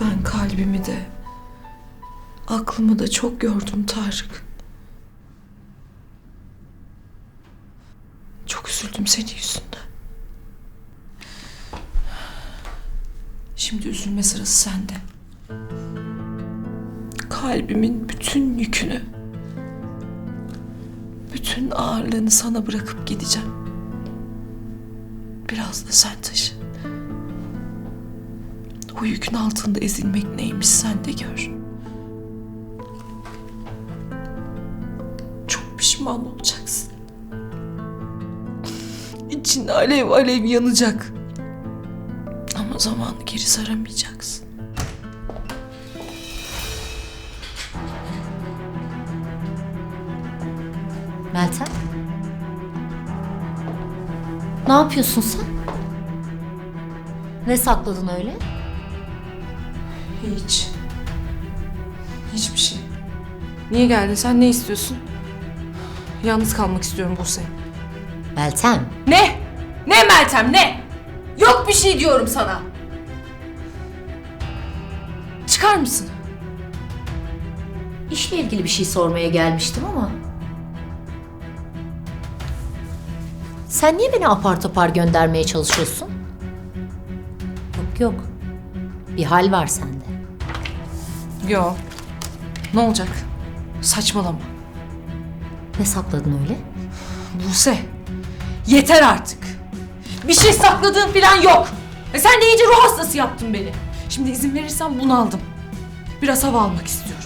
Ben kalbimi de aklımı da çok gördüm Tarık. Çok üzüldüm senin yüzünden. Şimdi üzülme sırası sende. Kalbimin bütün yükünü, bütün ağırlığını sana bırakıp gideceğim. Biraz da sen taşı. O yükün altında ezilmek neymiş sen de gör. Çok pişman olacaksın. İçin alev alev yanacak. Ama zamanı geri saramayacaksın. Meltem? Ne yapıyorsun sen? Ne sakladın öyle? Hiç. Hiçbir şey. Niye geldin? Sen ne istiyorsun? Yalnız kalmak istiyorum Buse. Meltem, Ne? Ne Meltem ne? Yok bir şey diyorum sana. Çıkar mısın? işle ilgili bir şey sormaya gelmiştim ama... Sen niye beni apar topar göndermeye çalışıyorsun? Yok yok. Bir hal var sende. Yok. Ne olacak? Saçmalama. Ne sakladın öyle? Buse. Yeter artık. Bir şey sakladığın falan yok. E sen de iyice ruh hastası yaptın beni. Şimdi izin verirsen bunu aldım. Biraz hava almak istiyorum.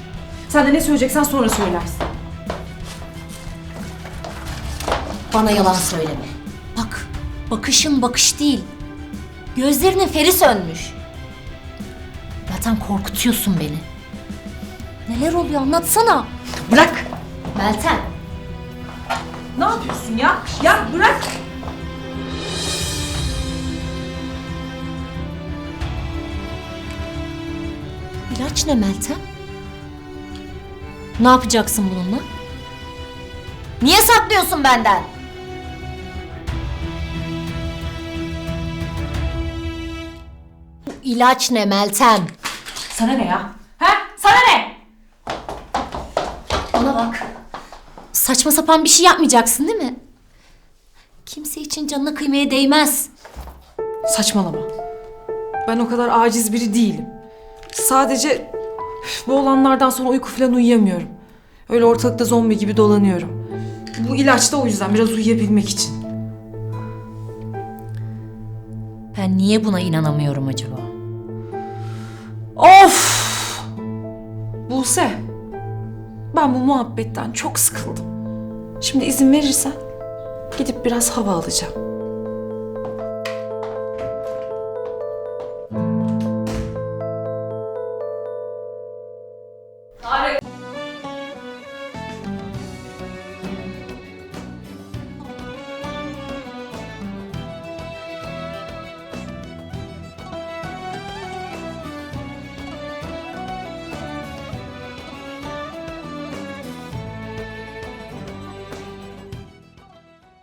Sen de ne söyleyeceksen sonra söylersin. Bana yalan söyleme. Bak, bakışın bakış değil. Gözlerinin feri sönmüş. Zaten korkutuyorsun beni. Neler oluyor anlatsana. Bırak. Meltem. Ne yapıyorsun ya? Ya bırak. İlaç ne Meltem? Ne yapacaksın bununla? Niye saklıyorsun benden? Bu ilaç ne Meltem? Sana ne ya? Ha? Sana ne? Bana bak. Saçma sapan bir şey yapmayacaksın değil mi? Kimse için canına kıymaya değmez. Saçmalama. Ben o kadar aciz biri değilim. Sadece üf, bu olanlardan sonra uyku falan uyuyamıyorum. Öyle ortalıkta zombi gibi dolanıyorum. Bu ilaç da o yüzden biraz uyuyabilmek için. Ben niye buna inanamıyorum acaba? Of! Buse. Ben bu muhabbetten çok sıkıldım. Şimdi izin verirsen gidip biraz hava alacağım. Tarık.